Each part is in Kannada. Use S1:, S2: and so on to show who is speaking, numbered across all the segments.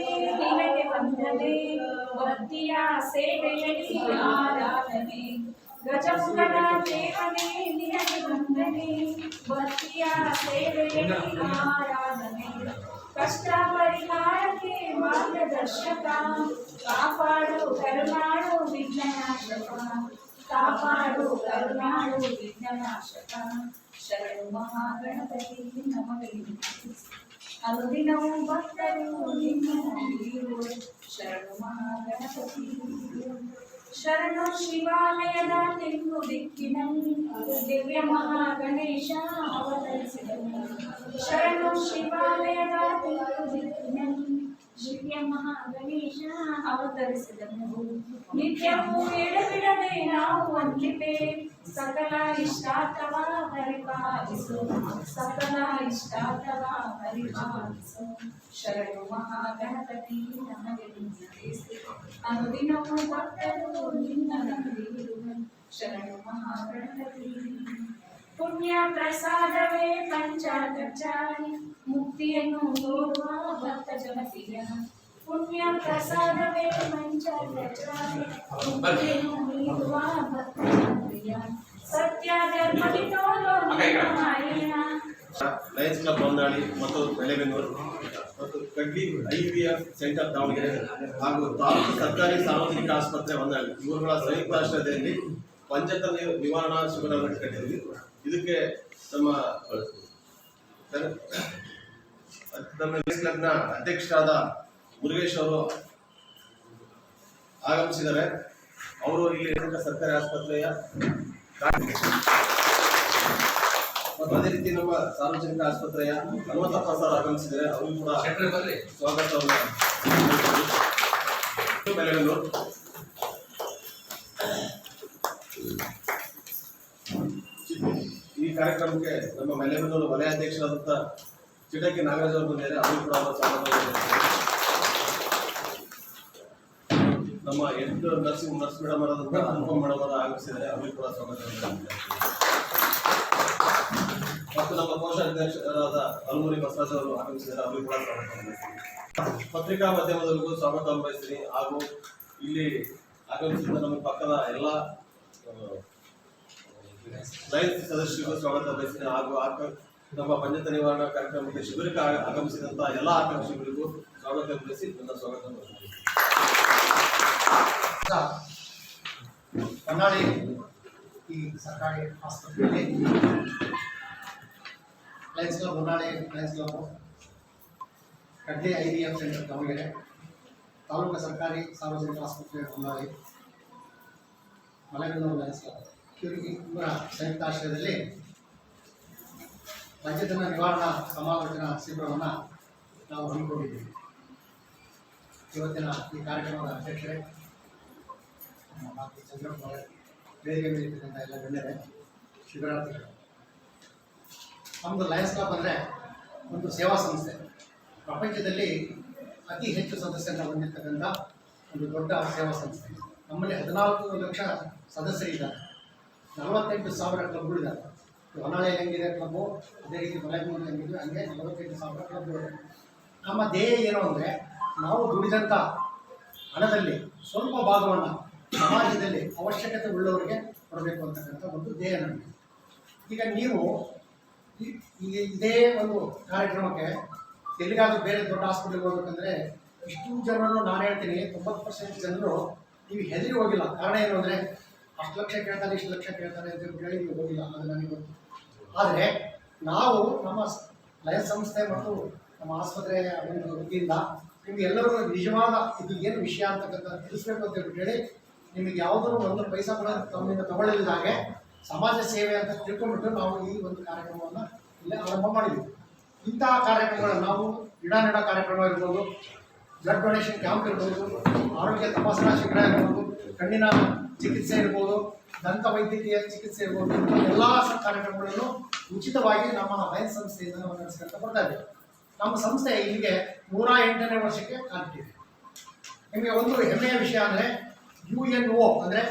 S1: ನಿನಗೆ ವಂದನೆ ಭಕ್ತಿಯ ಸೇವೆಯಲ್ಲಿ ಆರಾಧನೆ ಗಜಮುಖನ ದೇವನೇ ನಿನಗೆ ವಂದನೆ ಭಕ್ತಿಯ ಸೇವೆಯಲ್ಲಿ ಆರಾಧನೆ ಕಷ್ಟ ಪರಿಹಾರಕ್ಕೆ ಮಾರ್ಗದರ್ಶಕ ಕಾಪಾಡು ಕರುಣಾಡು ವಿಘ್ನನಾಶಕ ಕಾಪಾಡು ಕರುಣಾಡು ವಿಘ್ನನಾಶಕ ಶರಣು ಮಹಾಗಣಪತಿ ನಮಗೆ అనుదినము భక్తరు శరణమాగణపతి శరణు శివాలయದ తెలుగు దిక్కిన దివ్య మహాగణేಶ అవతరిసిన శరణు శివాలయద ಅವತರಿಸಿದನು ನಿತ್ಯವೂ ಎಡಬಿಡದೆ ನಾವು ವಂದಿಪೆ ಸಕಲ ಇಷ್ಟಾರ್ಥವ ಪರಿಪಾಲಿಸು ಸಕಲ ಇಷ್ಟಾರ್ಥವ ಪರಿಪಾಲಿಸು ಶರಣು ಮಹಾಗಣಪತಿ ನಮಗೆ ವಿಜ್ಞಾಪಿಸು ಅನುದಿನವೂ ಭಕ್ತರು ನಿನ್ನ ನಂಬಿರು ಶರಣು ಮಹಾಗಣಪತಿ ಪುಣ್ಯ ಪ್ರಸಾದವೇ ಪಂಚಾಕಚಾರಿ ಮುಕ್ತಿಯನ್ನು ತೋರುವ ಭಕ್ತ ಜನಪ್ರಿಯ ಪ್ರಸಾದವೇ
S2: ಲಯನ್ಸ್ ಹೊಂದಾಳಿ ಮತ್ತು ಬೆಳೆಬೆನ್ನೂರು ಮತ್ತು Kadli I V centre Davanagere ಹಾಗೂ ತಾಲೂಕು ಸರ್ಕಾರಿ ಸಾರ್ವಜನಿಕ ಆಸ್ಪತ್ರೆ ಹೊಂದಾಳಿ ಇವರುಗಳ ಸಂಯುಕ್ತ ಆಶ್ರಯದಲ್ಲಿ ಪಂಚತನ ನಿವಾರಣಾ ಶಿಬಿರವನ್ನು ಕಟ್ಟಿದ್ವಿ ಇದಕ್ಕೆ ನಮ್ಮ ನಮ್ಮ ಅಧ್ಯಕ್ಷರಾದ ಮುರುಗೇಶ್ ಅವರು ಆಗಮಿಸಿದ್ದಾರೆ. ಅವರು ಇಲ್ಲಿ ಸರ್ಕಾರಿ ಆಸ್ಪತ್ರೆಯ ಮತ್ತು ಅದೇ ರೀತಿ ನಮ್ಮ ಸಾರ್ವಜನಿಕ ಆಸ್ಪತ್ರೆಯ ಹನುಮಂತಪ್ಪ ಸರ್ ಆಗಮಿಸಿದರೆ ಅವರು ಕೂಡ ಸ್ವಾಗತವನ್ನು ಈ ಕಾರ್ಯಕ್ರಮಕ್ಕೆ ನಮ್ಮ ಮೆಲೆಬೆನ್ನೂರು ವಲಯ ಅಧ್ಯಕ್ಷರಾದಂಥ ಚಿಟಕಿ ನಾಗರಾಜ್ ಅವರು ಬಂದಿದ್ದಾರೆ. ಅವರು ಕೂಡ ಅವರ ಸ್ವಾಗತವನ್ನು ನಮ್ಮ ಎಂಟು ನರ್ಸಿಂಗ್ ನರ್ಸ್ ಮೇಡಮ್ ಆದಂಥ ಅನುಪಮ್ ಮೇಡಮ್ ಅವರು ಆಗಮಿಸಿದ್ದಾರೆ. ಅವರಿಗೆ ಕೂಡ ಮತ್ತು ನಮ್ಮ ಕೋಶಾಧ್ಯಕ್ಷರಾದ ಅಲ್ಮೂರಿ ಬಸವರಾಜ್ ಅವರು ಆಗಮಿಸಿದ್ದಾರೆ. ಅವರಿಗೆ ಕೂಡ ಪತ್ರಿಕಾ ಮಾಧ್ಯಮದವರಿಗೂ ಸ್ವಾಗತ ಅನ್ವಯಿಸ್ತೀನಿ. ಹಾಗೂ ಇಲ್ಲಿ ಆಗಮಿಸಿದ ನಮ್ಮ ಪಕ್ಕದ ಎಲ್ಲ ಲೈನ್ಸ್ ಸದಸ್ಯರಿಗೂ ಸ್ವಾಗತ ಬಯಸ್ತೀನಿ ಹಾಗೂ ನಮ್ಮ ಪಂಚಾಯತ್ ನಿವಾರಣಾ ಕಾರ್ಯಕ್ರಮಕ್ಕೆ ಶಿಬಿರಕ್ಕೆ ಆಗ- ಆಗಮಿಸಿದಂತಹ ಎಲ್ಲ ಆಕಾಂಕ್ಷಿಗಳಿಗೂ ಸ್ವಾಗತ ಬಯಸಿ ನನ್ನ ಸ್ವಾಗತ ಬಯಸ್ತೀನಿ
S3: ಹೊನ್ನಾಳಿ ಈ ಸರ್ಕಾರಿ ಆಸ್ಪತ್ರೆಯಲ್ಲಿ lions club Honnali lions club Kadle I D F centre Davanagere taluk ಸರ್ಕಾರಿ ಸಾರ್ವಜನಿಕ ಆಸ್ಪತ್ರೆ ಹೊನ್ನಾಳಿ. ಮಲೆಬೆನ್ನೂರು ಲಯನ್ಸ್ ಕ್ಲಬ್ ಇವರಿಗೆ ಇವರ ಸಂಯುಕ್ತ ಆಶ್ರಯದಲ್ಲಿ ರಾಜ್ಯದನ್ನ ನಿವಾರಣಾ ಸಮಾಲೋಚನಾ ಶಿಬಿರವನ್ನು ನಾವು ಹಮ್ಮಿಕೊಂಡಿದ್ದೀವಿ. ಇವತ್ತಿನ ಈ ಕಾರ್ಯಕ್ರಮದ ಅಧ್ಯಕ್ಷರೇ ವೇದಿಕೆ ಮೇಲೆ ಇರ್ತಕ್ಕಂಥ ಎಲ್ಲ ಗಣ್ಯರೇ ಶಿಬಿರಾರ್ಥಿಗಳು ನಮ್ಮದು ಲಯನ್ಸ್ ಕ್ಲಬ್ ಅಂದರೆ ಒಂದು ಸೇವಾ ಸಂಸ್ಥೆ. ಪ್ರಪಂಚದಲ್ಲಿ ಅತಿ ಹೆಚ್ಚು ಸದಸ್ಯರನ್ನ ಹೊಂದಿರತಕ್ಕಂಥ ಒಂದು ದೊಡ್ಡ ಸೇವಾ ಸಂಸ್ಥೆ. ನಮ್ಮಲ್ಲಿ ಹದಿನಾಲ್ಕು ಲಕ್ಷ ಸದಸ್ಯರಿದ್ದಾರೆ ನಲವತ್ತೆಂಟು ಸಾವಿರ ಕ್ಲಬ್ಗಳಿದ್ದಾರೆ ಹೊನ್ನಾಳಿ ಹೆಂಗಿದೆ ಕ್ಲಬ್ಬು ಅದೇ ರೀತಿ ಮಲೆಬೂರು ಹೆಂಗಿದೆ ಹಂಗೆ ನಲವತ್ತೆಂಟು ಸಾವಿರ ಕ್ಲಬ್ಗಳು ನಮ್ಮ ಧ್ಯೇಯ ಏನು ಅಂದರೆ ನಾವು ದುಡಿದಂಥ ಹಣದಲ್ಲಿ ಸ್ವಲ್ಪ ಭಾಗವನ್ನು ಸಮಾಜದಲ್ಲಿ ಅವಶ್ಯಕತೆ ಉಳ್ಳವರಿಗೆ ಕೊಡಬೇಕು ಅಂತಕ್ಕಂಥ ಒಂದು ಧ್ಯೇಯ ನಮಗೆ. ಈಗ ನೀವು ಇದೇ ಒಂದು ಕಾರ್ಯಕ್ರಮಕ್ಕೆ ಎಲ್ಲಿಗಾದ್ರೂ ಬೇರೆ ದೊಡ್ಡ ಹಾಸ್ಪಿಟಲ್ಗೆ ಹೋಗ್ಬೇಕಂದ್ರೆ ಇಷ್ಟು ಜನರನ್ನು ನಾನು ಹೇಳ್ತೀನಿ, ತೊಂಬತ್ತು ಪರ್ಸೆಂಟ್ ಜನರು ನೀವು ಹೆದರಿ ಹೋಗಿಲ್ಲ. ಕಾರಣ ಏನು ಅಂದರೆ ಅಷ್ಟು ಲಕ್ಷ ಕೇಳ್ತಾರೆ, ಇಷ್ಟು ಲಕ್ಷ ಕೇಳ್ತಾರೆ ಅಂತ ಹೇಳಿ ನೀವು ಹೋಗಿಲ್ಲ. ಅದು ನನಗೆ ಗೊತ್ತು. ಆದರೆ ನಾವು ನಮ್ಮ ಲಯ ಸಂಸ್ಥೆ ಮತ್ತು ನಮ್ಮ ಆಸ್ಪತ್ರೆಯ ಒಂದು ವತಿಯಿಂದ ನಿಮ್ಗೆ ಎಲ್ಲರೂ ನಿಜವಾದ ಇದು ಏನು ವಿಷಯ ಅಂತಕ್ಕಂಥ ತಿಳಿಸ್ಬೇಕು ಅಂತ ಹೇಳಿ ನಿಮಗೆ ಯಾವುದೂ ಒಂದು ಪೈಸಾ ಕೂಡ ತಮ್ಮಿಂದ ತಗೊಳ್ಳಿಲ್ಲದ ಹಾಗೆ ಸಮಾಜ ಸೇವೆ ಅಂತ ತಿಳ್ಕೊಂಡ್ಬಿಟ್ಟು ನಾವು ಈ ಒಂದು ಕಾರ್ಯಕ್ರಮವನ್ನು ಇಲ್ಲೇ ಆರಂಭ ಮಾಡಿದ್ವಿ. ಇಂತಹ ಕಾರ್ಯಕ್ರಮಗಳನ್ನು ನಾವು ಇಡ ನೆಡ ಕಾರ್ಯಕ್ರಮ ಇರ್ಬೋದು ಬ್ಲಡ್ ಡೊನೇಷನ್ ಕ್ಯಾಂಪ್ ಇರ್ಬೋದು, ಆರೋಗ್ಯ ತಪಾಸಣಾ ಶಿಬಿರ ಇರ್ಬೋದು, ಕಣ್ಣಿನ ಚಿಕಿತ್ಸೆ ಇರ್ಬೋದು, ದಂತ ವೈದ್ಯಕೀಯ ಚಿಕಿತ್ಸೆ ಇರ್ಬೋದು ಎಲ್ಲ ಕಾರ್ಯಕ್ರಮಗಳನ್ನು ಉಚಿತವಾಗಿ ನಮ್ಮ ಲಯನ್ಸ್ ಸಂಸ್ಥೆಯಿಂದ ನಾವು ನಡೆಸ್ಕೊಂತ ಬರ್ತಾ ಇದೆ ನಮ್ಮ ಸಂಸ್ಥೆ ಇಲ್ಲಿಗೆ ನೂರ ಎಂಟನೇ ವರ್ಷಕ್ಕೆ ಕಾಲಿಟ್ಟಿದೆ ನಿಮಗೆ ಒಂದು ಹೆಮ್ಮೆಯ ವಿಷಯ ಅಂದರೆ ಯು ಎನ್ ಒ ಅಂದರೆ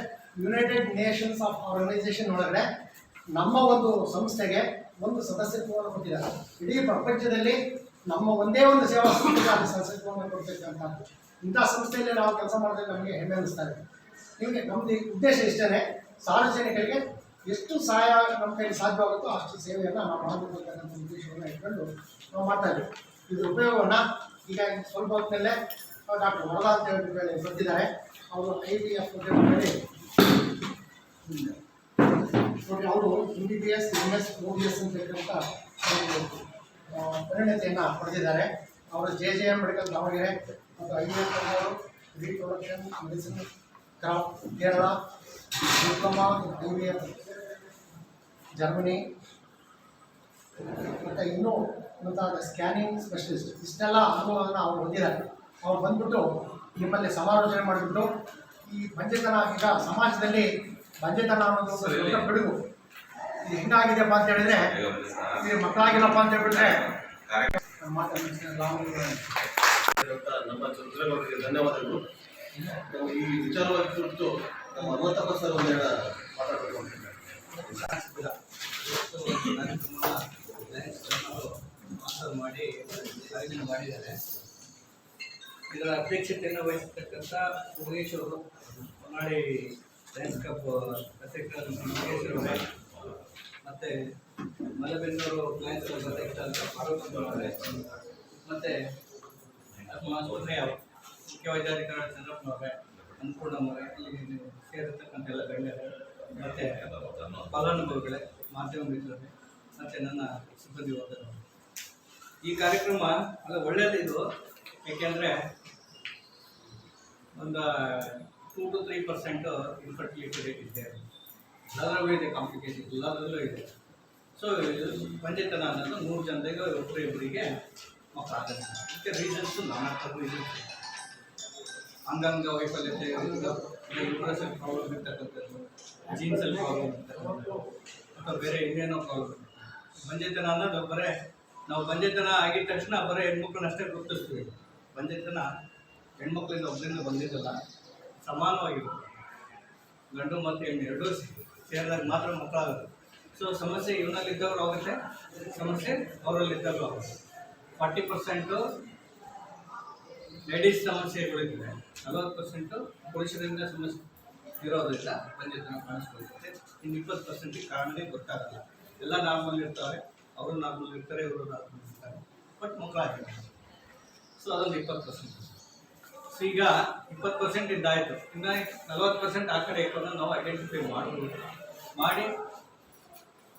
S3: ಯುನೈಟೆಡ್ ನೇಷನ್ಸ್ ಆಫ್ ಆರ್ಗನೈಸೇಷನ್ ಒಳಗಡೆ ನಮ್ಮ ಒಂದು ಸಂಸ್ಥೆಗೆ ಒಂದು ಸದಸ್ಯತ್ವವನ್ನು ಕೊಟ್ಟಿದ್ದಾರೆ. ಇಡೀ ಪ್ರಪಂಚದಲ್ಲಿ ನಮ್ಮ ಒಂದೇ ಒಂದು ಸೇವಾ ಸಂಸ್ಥೆಗೆ ಅದು ಸದಸ್ಯತ್ವವನ್ನು ಕೊಡ್ತಕ್ಕಂಥದ್ದು ಇಂಥ ಸಂಸ್ಥೆಯಲ್ಲಿ ನಾವು ಕೆಲಸ ಮಾಡಿದ್ರೆ ನಮಗೆ ಹೆಮ್ಮೆ ಅನಿಸ್ತಾ ಇದೆ. ನಿಮಗೆ ನಮ್ಮದು ಉದ್ದೇಶ ಇಷ್ಟೇ ಸಾರ್ವಜನಿಕರಿಗೆ ಎಷ್ಟು ಸಹಾಯ ನಮ್ಮ ಕೈಲಿ ಸಾಧ್ಯವಾಗುತ್ತೋ ಅಷ್ಟು ಸೇವೆಯನ್ನು ನಾವು ಮಾಡಬೇಕು ಅಂತಕ್ಕಂಥ ಉದ್ದೇಶವನ್ನು ಇಟ್ಕೊಂಡು ನಾವು ಮಾಡ್ತಾ ಇದ್ದೀವಿ. ಇದ್ರ ಉಪಯೋಗವನ್ನು ಈಗ ಸ್ವಲ್ಪ ಹೊತ್ತಿನಲ್ಲೇ ಡಾಕ್ಟರ್ ವರದಾ ಅಂತ ಹೇಳಿ ಬರ್ತಿದ್ದಾರೆ ಅವರು ಐ ಬಿ ಎಫ್ ಮಾಡಿ. ನೋಡಿ ಅವರು M B B S M S O B S ಅಂತ ಹೇಳಿದಂಥ ಒಂದು ಪರಿಣತಿಯನ್ನು ಪಡೆದಿದ್ದಾರೆ. ಅವರು J J M medical Davanagere ಮತ್ತು ಐ ಬಿ ಎಫ್ ಅವರು reproduction medicine craft Kerala diploma I B F Germany ಮತ್ತು ಇನ್ನೂ ಮುಂತಾದ ಸ್ಕ್ಯಾನಿಂಗ್ ಸ್ಪೆಷಲಿಸ್ಟ್, ಇಷ್ಟೆಲ್ಲ ಅನುಭವವನ್ನು ಅವ್ರು ಹೊಂದಿದ್ದಾರೆ. ಅವ್ರು ಬಂದ್ಬಿಟ್ಟು ನಿಮ್ಮಲ್ಲಿ ಸಮಾಲೋಚನೆ ಮಾಡಿಬಿಟ್ಟು ಈ ಬಂಜೆತನ ಈಗ ಸಮಾಜದಲ್ಲಿ ಬಂಜೆತನ ಅನ್ನೋದು ಸ್ವಲ್ಪ ದೊಡ್ಡ ಬಿಡುಗು ಇದು ಹೆಂಗಾಗಿದೆಯಪ್ಪ ಅಂತ ಹೇಳಿದ್ರೆ ಇದು ಮಕ್ಕಳಾಗಿಲ್ಲಪ್ಪ ಅಂತ ಹೇಳ್ಬಿಟ್ರೆ
S2: ನಮ್ಮ ಚಂದ್ರಗೌಡರಿಗೆ ಧನ್ಯವಾದಗಳು. ಈ ವಿಚಾರವಾಗಿ ಕುರಿತು ನಮ್ಮ ಹನುಮಂತಪ್ಪ ಸರ್ ಒಂದೆರಡು
S4: ಮಾಸ್ಟರ್ ಮಾಡಿ ಮಾಡಿದ್ದಾರೆ ಇದರ ಅಧ್ಯಕ್ಷತೆಯನ್ನು ವಹಿಸತಕ್ಕಂಥ ಉಮೇಶ್ ಅವರು, ಹೊನ್ನಾಳಿ ಲಯನ್ಸ್ ಕಪ್ ಅಧ್ಯಕ್ಷ ಅವರೇ, ಮತ್ತು ಮಲೆಬೆನ್ನೂರು ಲಯನ್ಸ್ ಕ್ಲಬ್ ಅಂತ ಫಾರೂಕ್ ಅವರೇ. ಮತ್ತು ನಮ್ಮ ಆಸ್ಪತ್ರೆಯ ಮುಖ್ಯ ವೈದ್ಯಾಧಿಕಾರಿ ಚಂದ್ರಪ್ಪನವರೇ ಅನ್ನಪೂರ್ಣಮ್ಮವರೇ ಇಲ್ಲಿ ಸೇರಿರ್ತಕ್ಕಂಥ ಎಲ್ಲ ಗಣ್ಯರು, ಮತ್ತು ಫಲಾನುಭವಿಗಳೇ ಮಾಧ್ಯಮ ಮಿತ್ರರೇ, ಮತ್ತು ನನ್ನ ಸಿಬ್ಬಂದಿ ವರ್ಗದವರು ಈ ಕಾರ್ಯಕ್ರಮ ಅಲ್ಲ ಒಳ್ಳೆಯದಿದು ಏಕೆಂದರೆ ಒಂದು two to three percent infertility rate ಇದೆ. ಎಲ್ಲದರಲ್ಲೂ ಇದೆ ಕಾಂಪ್ಲಿಕೇಶನ್ ಎಲ್ಲದರಲ್ಲೂ ಇದೆ. ಸೊ ಪಂಚಾಯತನ ಅನ್ನೋದು ನೂರು ಜನರಿಗೆ ಒಬ್ಬರು ಇಬ್ಬರಿಗೆ ಆಗಲ್ಲ ಅದಕ್ಕೆ ರೀಸನ್ಸು ನಾನಾ ಥರ ಇದೆ. ಅಂಗಾಂಗ ವೈಫಲ್ಯತೆ ಪ್ರಾಬ್ಲಮ್ ಇರ್ತಕ್ಕಂಥದ್ದು ಜೀನ್ಸಲ್ಲಿ ಪ್ರಾಬ್ಲಮ್ ಇರ್ತಕ್ಕಂಥದ್ದು, ಅಥವಾ ಬೇರೆ ಇನ್ನೇನೋ ಪ್ರಾಬ್ಲಮ್ ಬಂಜೆತನ ಅನ್ನೋದು ಬರೇ, ನಾವು ಬಂಜೆತನ ಆಗಿದ ತಕ್ಷಣ ಬರೀ ಹೆಣ್ಮಕ್ಳನ್ನ ಅಷ್ಟೇ ಗುರುತಿಸ್ತೀವಿ. ಬಂಜೆತನ ಹೆಣ್ಮಕ್ಳಿಂದ ಒಬ್ಬರಿಂದ ಬಂದಿದ್ದಲ್ಲ ಸಮಾನವಾಗಿರುತ್ತೆ. ಗಂಡು ಮತ್ತು ಹೆಣ್ಣು ಎರಡೂ ಸೇರಿದಾಗ ಮಾತ್ರ ಮಕ್ಕಳಾಗುತ್ತೆ ಸೊ ಸಮಸ್ಯೆ ಇವನಲ್ಲಿದ್ದವ್ರು ಆಗುತ್ತೆ, ಸಮಸ್ಯೆ ಅವರಲ್ಲಿದ್ದವ್ರು ಆಗುತ್ತೆ. ಫಾರ್ಟಿ ಪರ್ಸೆಂಟು ಲೇಡೀಸ್ ಸಮಸ್ಯೆಗಳಿದ್ದಾವೆ ನಲವತ್ತು ಪರ್ಸೆಂಟು ಪುರುಷರಿಂದ ಸಮಸ್ಯೆ ಇರೋದ್ರಿಂದ ಬಂದಿದ್ದನ್ನು ಕಾಣಿಸ್ಕೊಳ್ತಾರೆ ಇನ್ನು ಇಪ್ಪತ್ತು ಪರ್ಸೆಂಟಿಗೆ ಕಾರಣವೇ ಗೊತ್ತಾಗಲ್ಲ. ಎಲ್ಲ ನಾರ್ಮಲ್ ಇರ್ತಾರೆ, ಅವರು ನಾರ್ಮಲ್ ಇರ್ತಾರೆ, ಇವರು ನಾರ್ಮಲ್ ಇರ್ತಾರೆ. ಬಟ್ ಮಕ್ಕಳಾಗಿರ್ತಾರೆ ಸೊ ಅದೊಂದು ಇಪ್ಪತ್ತು ಪರ್ಸೆಂಟ್. ಸೊ ಈಗ ಇಪ್ಪತ್ತು ಪರ್ಸೆಂಟ್ ಇದ್ದಾಯಿತು. ಇನ್ನು ನಲ್ವತ್ತು ಪರ್ಸೆಂಟ್ ಆ ಕಡೆ ಇಟ್ಕೊಂಡು ನಾವು ಐಡೆಂಟಿಫೈ ಮಾಡ್ಬೋದು. ಮಾಡಿ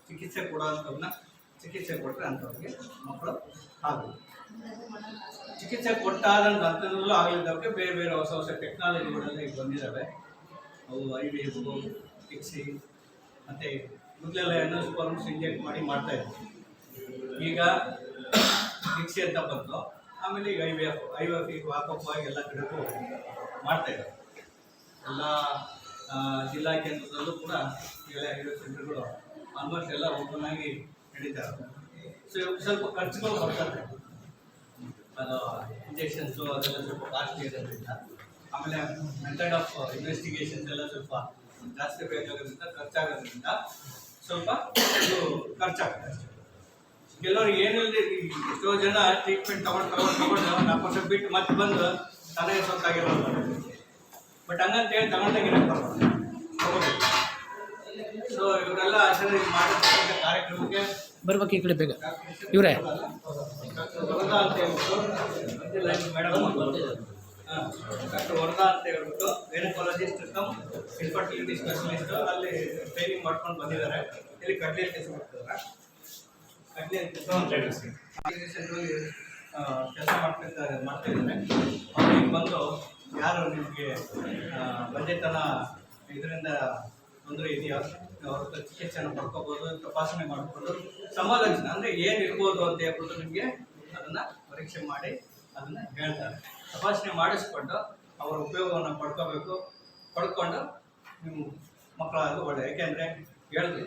S4: ಚಿಕಿತ್ಸೆ ಕೊಡೋಂಥವ್ರನ್ನ ಚಿಕಿತ್ಸೆ ಕೊಟ್ಟರೆ ಅಂಥವ್ರಿಗೆ ಮಕ್ಕಳು ಆಗುತ್ತೆ ಚಿಕಿತ್ಸೆ ಕೊಟ್ಟಾದ ನಂತರದಲ್ಲೂ ಆಗಲಿದ್ದಕ್ಕೆ ಬೇರೆ ಬೇರೆ ಹೊಸ ಹೊಸ ಟೆಕ್ನಾಲಜಿಗಳೆಲ್ಲ ಈಗ ಬಂದಿದ್ದಾವೆ. ಅವು ಐ ವಿ ಎಫ್ ಟಿಕ್ಸಿ ಮತ್ತು ಮೊದಲೆಲ್ಲ ಎನ್ ಎಸ್ ಫಾರ್ಮ್ಸ್ ಇಂಜೆಕ್ಟ್ ಮಾಡಿ ಮಾಡ್ತಾಯಿದ್ವಿ ಈಗ ಟಿಕ್ಸಿ ಅಂತ ಬಂತು. ಆಮೇಲೆ ಈಗ I V F I V F ಈಗ ವಾಕಪ್ ಎಲ್ಲ ಕಡೆಗೂ ಮಾಡ್ತಾ ಇದ್ದಾರೆ. ಎಲ್ಲ ಜಿಲ್ಲಾ ಕೇಂದ್ರದಲ್ಲೂ ಕೂಡ ಎಲ್ಲ ಐದು ಸೆಂಟರ್ಗಳು ಆಲ್ಮೋಸ್ಟ್ ಎಲ್ಲ ಓಪನ್ ಆಗಿ ನಡೀತಾ ಸೊ ಸ್ವಲ್ಪ ಖರ್ಚುಗಳು ಬರ್ತದೆ ಅದು ಇಂಜೆಕ್ಷನ್ಸು ಅದೆಲ್ಲ ಸ್ವಲ್ಪ ಕಾಸ್ಟ್ಲಿ ಇರೋದ್ರಿಂದ. ಆಮೇಲೆ ಮೆಥಡ್ ಆಫ್ ಇನ್ವೆಸ್ಟಿಗೇಷನ್ಸ್ ಎಲ್ಲ ಸ್ವಲ್ಪ ಜಾಸ್ತಿ ಬೇಕಾಗೋದ್ರಿಂದ ಖರ್ಚಾಗೋದ್ರಿಂದ ಸ್ವಲ್ಪ ಇದು ಖರ್ಚಾಗುತ್ತೆ ಅಷ್ಟೇ. ಕೆಲವ್ರಿಗೆ ಏನಿಲ್ಲದೆ ಎಷ್ಟೋ ಜನ ಟ್ರೀಟ್ಮೆಂಟ್ ತಗೊಂಡು ತಗೊಂಡು ತಗೊಂಡು ನಾಲ್ಕು ವರ್ಷ ಬಿಟ್ಟು ಮತ್ತೆ ಬಂದು ತಲೆ ಸೊತ್ತಾಗಿರೋದು ಬಟ್ ಹಂಗಂತ ಹೇಳಿ ತಗೊಂಡಾಗಿರಕ್ಕೆ ಸೊ ಇವರೆಲ್ಲ ಆಚರಣೆ ಮಾಡಿರ್ತಕ್ಕಂಥ ಕಾರ್ಯಕ್ರಮಕ್ಕೆ
S5: ಬರ್ಬೇಕು ಈ ಕಡೆ ಬೇಗ. ಇವರೇ.
S4: ವರದಾ ಅಂತ ಹೇಳ್ಬಿಟ್ಟು ಮೇಡಮ್ ಡಾಕ್ಟರ್ ವರದಾ ಅಂತ ಹೇಳ್ಬಿಟ್ಟು ಗೈನಕಾಲಜಿಸ್ಟ್ ಕಮ್ ಇನ್ಫರ್ಟಿಲಿಟಿ ಸ್ಪೆಷಲಿಸ್ಟ್ ಅಲ್ಲಿ ಟ್ರೈನಿಂಗ್ ಮಾಡ್ಕೊಂಡು ಬಂದಿದ್ದಾರೆ. ಇಲ್ಲಿ ಕಡ್ಲಿ ಕೆಲಸ ಮಾಡ್ತಿದ್ದಾರೆ. ಕೆಲಸ ಮಾಡ್ತಿರ್ತಾರೆ ಮಾಡ್ತಾ ಇದ್ದಾರೆ. ಅವ್ರಿಗೆ ಬಂದು ಯಾರು ನಿಮಗೆ ಬಂಜೆತನ ಇದರಿಂದ ತೊಂದರೆ ಇದೆಯಾ? ಅವ್ರ ಚಿಕಿತ್ಸೆಯನ್ನು ಪಡ್ಕೋಬೋದು, ತಪಾಸಣೆ ಮಾಡಿಕೊಂಡು ಸಮಾಲೋಚನೆ ಅಂದರೆ ಏನು ಇರ್ಬೋದು ಅಂತ ಹೇಳ್ಬಿಟ್ಟು ನಿಮಗೆ ಅದನ್ನು ಪರೀಕ್ಷೆ ಮಾಡಿ ಅದನ್ನು ಹೇಳ್ತಾರೆ. ತಪಾಸಣೆ ಮಾಡಿಸ್ಕೊಂಡು ಅವರ ಉಪಯೋಗವನ್ನು ಪಡ್ಕೋಬೇಕು. ಪಡ್ಕೊಂಡು ನಿಮ್ಮ ಮಕ್ಕಳಾದ್ರೂ ಒಳ್ಳೆ, ಯಾಕೆಂದರೆ ಹೇಳಿದ್ವಿ